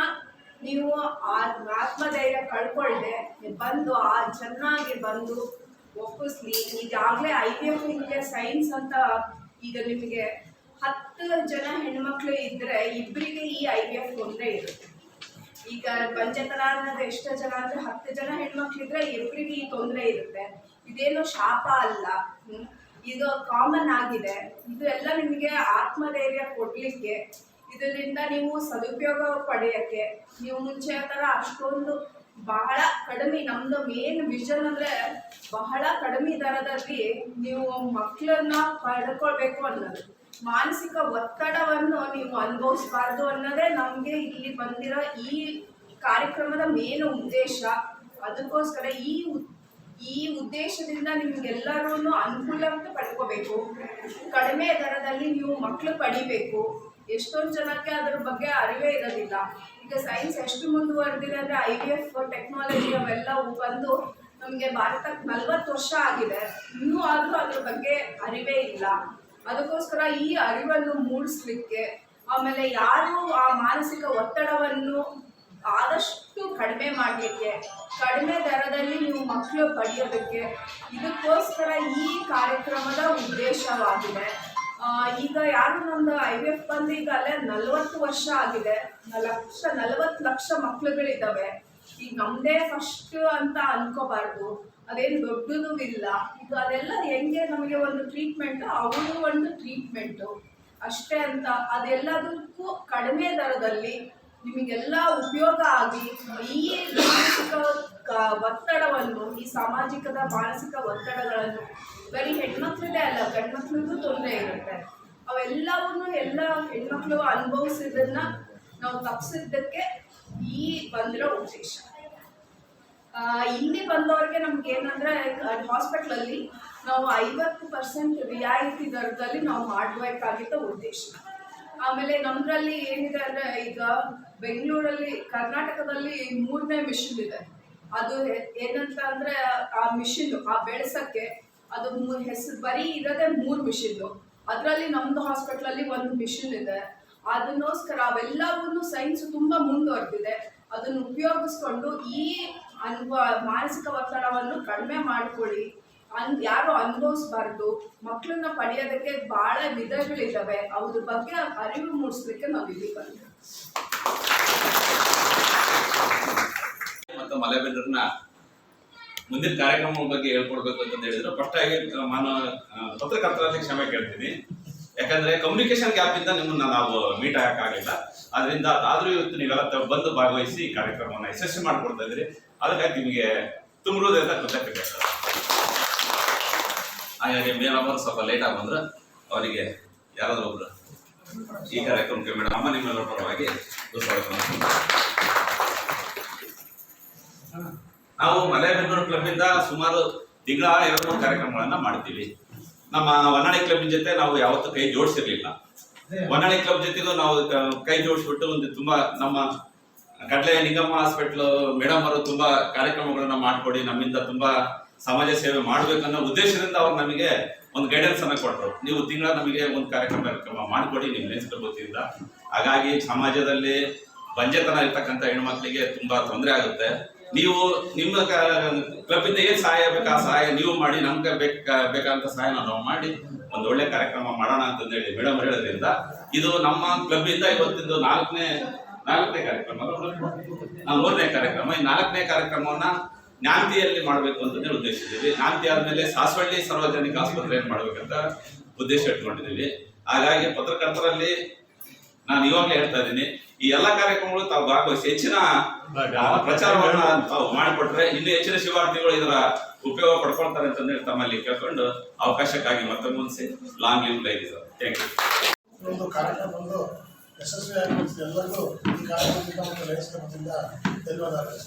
S9: ನೀವು ಆ ಆತ್ಮಧೈರ್ಯ ಕಳ್ಕೊಳ್ಳದೆ ಬಂದು ಆ ಚೆನ್ನಾಗಿ ಬಂದು ಒಪ್ಪಿಸ್ಲಿ ಈಗಾಗಲೇ ಐ ಪಿ ಎಫ್ ನಿಮಗೆ ಸೈನ್ಸ್ ಅಂತ ಈಗ ನಿಮಗೆ ಹತ್ತು ಜನ ಹೆಣ್ಮಕ್ಳು ಇದ್ರೆ ಇಬ್ಬರಿಗೆ ಈ ಐ ಪಿ ಎಫ್ ತೊಂದರೆ ಇರುತ್ತೆ. ಈಗ ಪಂಚತನ ಅನ್ನೋದು ಎಷ್ಟು ಜನ ಅಂದ್ರೆ ಹತ್ತು ಜನ ಹೆಣ್ಮಕ್ಳಿದ್ರೆ ಇಬ್ಬರಿಗೆ ಈ ತೊಂದರೆ ಇರುತ್ತೆ. ಇದೇನು ಶಾಪ ಅಲ್ಲ. ಇದು ಕಾಮನ್ ಆಗಿದೆ. ಇದು ಎಲ್ಲ ನಿಮಗೆ ಆತ್ಮಧೈರ್ಯ ಕೊಡ್ಲಿಕ್ಕೆ, ಇದರಿಂದ ನೀವು ಸದುಪಯೋಗ ಪಡೆಯೋಕ್ಕೆ, ನೀವು ಮುಂಚೆ ಥರ ಅಷ್ಟೊಂದು ಬಹಳ ಕಡಿಮೆ, ನಮ್ದು ಮೇನ್ ವಿಷನ್ ಅಂದ್ರೆ ಬಹಳ ಕಡಿಮೆ ದರದಲ್ಲಿ ನೀವು ಮಕ್ಕಳನ್ನ ಪಡ್ಕೊಳ್ಬೇಕು ಅನ್ನೋದು. ಮಾನಸಿಕ ಒತ್ತಡವನ್ನು ನೀವು ಅನುಭವಿಸಬಾರ್ದು ಅನ್ನೋದೇ ನಮಗೆ ಇಲ್ಲಿ ಬಂದಿರೋ ಈ ಕಾರ್ಯಕ್ರಮದ ಮೇನ್ ಉದ್ದೇಶ. ಅದಕ್ಕೋಸ್ಕರ ಈ ಈ ಉದ್ದೇಶದಿಂದ ನಿಮ್ಗೆಲ್ಲರೂ ಅನುಕೂಲ ಅಂತ ಪಡ್ಕೋಬೇಕು. ಕಡಿಮೆ ದರದಲ್ಲಿ ನೀವು ಮಕ್ಕಳು ಪಡಿಬೇಕು. ಎಷ್ಟೊಂದು ಜನಕ್ಕೆ ಅದ್ರ ಬಗ್ಗೆ ಅರಿವೇ ಇರೋದಿಲ್ಲ. ಈಗ ಸೈನ್ಸ್ ಎಷ್ಟು ಮುಂದುವರೆದಿದೆ ಅಂದರೆ ಐ ವಿ ಎಫ್ ಟೆಕ್ನಾಲಜಿ ಅವೆಲ್ಲವೂ ಬಂದು ನಮಗೆ ಭಾರತಕ್ಕೆ ನಲ್ವತ್ತು ವರ್ಷ ಆಗಿದೆ. ಇನ್ನೂ ಆದರೂ ಅದ್ರ ಬಗ್ಗೆ ಅರಿವೇ ಇಲ್ಲ. ಅದಕ್ಕೋಸ್ಕರ ಈ ಅರಿವನ್ನು ಮೂಡಿಸ್ಲಿಕ್ಕೆ ಆಮೇಲೆ ಯಾರು ಆ ಮಾನಸಿಕ ಒತ್ತಡವನ್ನು ಆದಷ್ಟು ಕಡಿಮೆ ಮಾಡಲಿಕ್ಕೆ, ಕಡಿಮೆ ದರದಲ್ಲಿ ನೀವು ಮಕ್ಕಳು ಪಡೆಯೋದಕ್ಕೆ ಇದಕ್ಕೋಸ್ಕರ ಈ ಕಾರ್ಯಕ್ರಮದ ಉದ್ದೇಶವಾಗಿದೆ. ಈಗ ಯಾರು ನಮ್ದು ಐ ವಿ ಎಫ್ ಬಂದು ಈಗ ಅಲ್ಲೇ ನಲ್ವತ್ತು ವರ್ಷ ಆಗಿದೆ. ಲಕ್ಷ, ನಲವತ್ತು ಲಕ್ಷ ಮಕ್ಳುಗಳಿದ್ದಾವೆ. ಈಗ ನಮ್ದೇ ಫಸ್ಟ್ ಅಂತ ಅನ್ಕೋಬಾರ್ದು. ಅದೇನು ದೊಡ್ಡದು ಇಲ್ಲ. ಈಗ ಅದೆಲ್ಲ ಹೆಂಗೆ ನಮಗೆ ಒಂದು ಟ್ರೀಟ್ಮೆಂಟ್ ಅವರು ಒಂದು ಟ್ರೀಟ್ಮೆಂಟು ಅಷ್ಟೇ ಅಂತ. ಅದೆಲ್ಲದಕ್ಕೂ ಕಡಿಮೆ ದರದಲ್ಲಿ ನಿಮಗೆಲ್ಲ ಉಪಯೋಗ ಆಗಿ ಈ ಮಾನಸಿಕ ಒತ್ತಡವನ್ನು, ಈ ಸಾಮಾಜಿಕದ ಮಾನಸಿಕ ಒತ್ತಡಗಳನ್ನು. ಬರೀ ಹೆಣ್ಮಕ್ಳದೇ ಅಲ್ಲ, ಗಂಡ್ಮಕ್ಳಿಗೂ ತೊಂದರೆ ಇರುತ್ತೆ. ಅವೆಲ್ಲವನ್ನು ಎಲ್ಲ ಹೆಣ್ಮಕ್ಳು ಅನುಭವಿಸಿದನ್ನ ನಾವು ತಪ್ಪಿಸಿದ್ದಕ್ಕೆ ಈ ಬಂದಿರೋ ಉದ್ದೇಶ. ಇಲ್ಲಿ ಬಂದವ್ರಿಗೆ ನಮ್ಗೆ ಏನಂದ್ರೆ ಹಾಸ್ಪಿಟ್ಲಲ್ಲಿ ನಾವು ಐವತ್ತು ಪರ್ಸೆಂಟ್ ರಿಯಾಯಿತಿ ದರದಲ್ಲಿ ನಾವು ಮಾಡಬೇಕಾಗಿದ್ದ ಉದ್ದೇಶ. ಆಮೇಲೆ ನಮ್ದ್ರಲ್ಲಿ ಏನಿದೆ ಅಂದ್ರೆ, ಈಗ ಬೆಂಗಳೂರಲ್ಲಿ, ಕರ್ನಾಟಕದಲ್ಲಿ ಮೂರನೇ ಮಿಷನ್ ಇದೆ. ಅದು ಏನಂತ ಅಂದ್ರೆ ಆ ಮಿಷಿನ್ ಆ ಬೆಳೆಸಕ್ಕೆ ಅದು ಹೆಸರು ಬರೀ ಇರೋದೇ ಮೂರು ಮಿಷಿನ್ ಅದರಲ್ಲಿ ನಮ್ದು ಹಾಸ್ಪಿಟ್ಲಲ್ಲಿ ಒಂದು ಮಿಷಿನ್ ಇದೆ. ಅದನ್ನೋಸ್ಕರ ಅವೆಲ್ಲವನ್ನೂ ಸೈನ್ಸ್ ತುಂಬಾ ಮುಂದುವರೆದಿದೆ. ಅದನ್ನು ಉಪಯೋಗಿಸ್ಕೊಂಡು ಈ ಅನ್ವ, ಮಾನಸಿಕ ಒತ್ತಡವನ್ನು ಕಡಿಮೆ ಮಾಡ್ಕೊಳ್ಳಿ. ಅನ್, ಯಾರು ಅನುಭವಿಸ್ಬಾರ್ದು ಮಕ್ಕಳನ್ನ ಪಡೆಯೋದಕ್ಕೆ ಬಹಳ ವಿಧಗಳಿದ್ದಾವೆ ಅದ್ರ ಬಗ್ಗೆ ಅರಿವು ಮೂಡಿಸ್ಲಿಕ್ಕೆ ನಾವು ಇಲ್ಲಿ ಬಂದ್ವಿ
S10: ಮತ್ತು ಮಲೆಬೆಲ್ಲರನ್ನ ಮುಂದಿನ ಕಾರ್ಯಕ್ರಮ ಬಗ್ಗೆ ಹೇಳ್ಕೊಡ್ಬೇಕು ಅಂತ ಹೇಳಿದ್ರು. ಫಸ್ಟ್ ಆಗಿ ನಾನು ಪತ್ರಕರ್ತರಲ್ಲಿ ಕ್ಷಮೆ ಕೇಳ್ತೀನಿ. ಯಾಕಂದ್ರೆ ಕಮ್ಯುನಿಕೇಶನ್ ಗ್ಯಾಪ್ ಇಂದ ನಿಮ್ಮನ್ನ ನಾವು ಮೀಟ್ ಆಗಕ್ಕಾಗಿಲ್ಲ. ಅದರಿಂದ ಆದ್ರೂ ಇವತ್ತು ನೀವೆಲ್ಲ ಬಂದು ಭಾಗವಹಿಸಿ ಈ ಕಾರ್ಯಕ್ರಮವನ್ನು ಯಶಸ್ವಿ ಮಾಡ್ಕೊಡ್ತಾ ಇದ್ರಿ. ಅದಕ್ಕಾಗಿ ನಿಮಗೆ ತುಂಬಿರೋದ್ರಿಂದ ಕೃತಜ್ಞತೆ. ಹಾಗಾಗಿ ಮೇಲವರು ಸ್ವಲ್ಪ ಲೇಟ್ ಆಗಿ ಬಂದ್ರೆ. ಅವರಿಗೆ ಯಾರಾದ್ರೂ ಒಬ್ರು ಈ ಕಾರ್ಯಕ್ರಮಕ್ಕೆ ಮೇಡಮ್ ಅಮ್ಮ ನಿಮ್ಮೆಲ್ಲರ ಪರವಾಗಿ ನಾವು ಮಲೆಬೆನ್ನೂರು ಕ್ಲಬ್ ಇಂದ ಸುಮಾರು ತಿಂಗಳ ಎರಡು ಮೂರು ಕಾರ್ಯಕ್ರಮಗಳನ್ನ ಮಾಡ್ತೀವಿ. ನಮ್ಮ ಹೊನ್ನಾಳಿ ಕ್ಲಬ್ ಜೊತೆ ನಾವು ಯಾವತ್ತೂ ಕೈ ಜೋಡಿಸಿರ್ಲಿಲ್ಲ. ಹೊನ್ನಾಳಿ ಕ್ಲಬ್ ಜೊತೆಗೂ ನಾವು ಕೈ ಜೋಡಿಸ್ಬಿಟ್ಟು ಒಂದು ತುಂಬಾ ನಮ್ಮ ಕಡ್ಲೆ ನಿಗಮ ಹಾಸ್ಪಿಟ್ಲ್ ಮೇಡಮ್ ಅವರು ತುಂಬಾ ಕಾರ್ಯಕ್ರಮಗಳನ್ನ ಮಾಡ್ಕೊಡಿ, ನಮ್ಮಿಂದ ತುಂಬಾ ಸಮಾಜ ಸೇವೆ ಮಾಡ್ಬೇಕನ್ನೋ ಉದ್ದೇಶದಿಂದ ಅವ್ರು ನಮಗೆ ಒಂದು ಗೈಡೆನ್ಸ್ ಅನ್ನ ಕೊಟ್ಟರು ನೀವು ತಿಂಗಳ ನಮಗೆ ಒಂದು ಕಾರ್ಯಕ್ರಮ ಕಾರ್ಯಕ್ರಮ ಮಾಡ್ಕೊಡಿ, ನೀವು ಕ್ಲಬ್ ಹಾಗಾಗಿ ಸಮಾಜದಲ್ಲಿ ಬಂಜೆತನ ಇರ್ತಕ್ಕಂಥ ಹೆಣ್ಮಕ್ಳಿಗೆ ತುಂಬಾ ತೊಂದರೆ ಆಗುತ್ತೆ. ನೀವು ನಿಮ್ಮ ಕ್ಲಬ್ ಇಂದ ಏನ್ ಸಹಾಯ ಬೇಕು ಸಹಾಯ ನೀವು ಮಾಡಿ, ನಮ್ಗೆ ಬೇಕ ಬೇಕಂತ ಸಹಾಯ ನಾವು ಮಾಡಿ, ಒಂದು ಒಳ್ಳೆ ಕಾರ್ಯಕ್ರಮ ಮಾಡೋಣ ಅಂತಂದೇಳಿ ಮೇಡಮ್ ಹೇಳೋದ್ರಿಂದ ಇದು ನಮ್ಮ ಕ್ಲಬ್ ಇಂದ ಇವತ್ತಿಂದು ನಾಲ್ಕನೇ ನಾಲ್ಕನೇ ಕಾರ್ಯಕ್ರಮ ಮೂರನೇ ಕಾರ್ಯಕ್ರಮ. ಈ ನಾಲ್ಕನೇ ಕಾರ್ಯಕ್ರಮವನ್ನ ನ್ಯಾಂತಿಯಲ್ಲಿ ಮಾಡಬೇಕು ಅಂತಂದೇಳಿ ಉದ್ದೇಶಿದ್ದೀವಿ. ನ್ಯಾಂತಿ ಆದ್ಮೇಲೆ ಸಾಸವಳ್ಳಿ ಸಾರ್ವಜನಿಕ ಆಸ್ಪತ್ರೆ ಏನ್ ಮಾಡ್ಬೇಕಂತ ಉದ್ದೇಶ ಇಟ್ಕೊಂಡಿದ್ದೀವಿ. ಹಾಗಾಗಿ ಪತ್ರಕರ್ತರಲ್ಲಿ ನಾನು ಇವಾಗಲೇ ಹೇಳ್ತಾ ಇದ್ದೀನಿ. ಈ ಎಲ್ಲ ಕಾರ್ಯಕ್ರಮಗಳು ತಾವು ಭಾಗವಹಿಸಿ ಹೆಚ್ಚಿನ ಪ್ರಚಾರವನ್ನ ತಾವು ಮಾಡಿಕೊಟ್ರೆ ಇನ್ನು ಹೆಚ್ಚಿನ ಶಿವಾರ್ಥಿಗಳು ಇದರ ಉಪಯೋಗ ಪಡ್ಕೊಳ್ತಾರೆ ಅಂತಂದೇಳಿ ತಮ್ಮಲ್ಲಿ ಕೇಳ್ಕೊಂಡು ಅವಕಾಶಕ್ಕಾಗಿ ಮತ್ತೆ ಮುಂದೆ long live life sir thank
S3: you ಒಂದು ಕಾರ್ಯಕ್ರಮ ಒಂದು ಯಶಸ್ವಿಯಾಗಿ ಎಲ್ಲರಿಗೂ ಈ ಕಾರ್ಯಕ್ರಮದಿಂದ ಧನ್ಯವಾದಗಳು.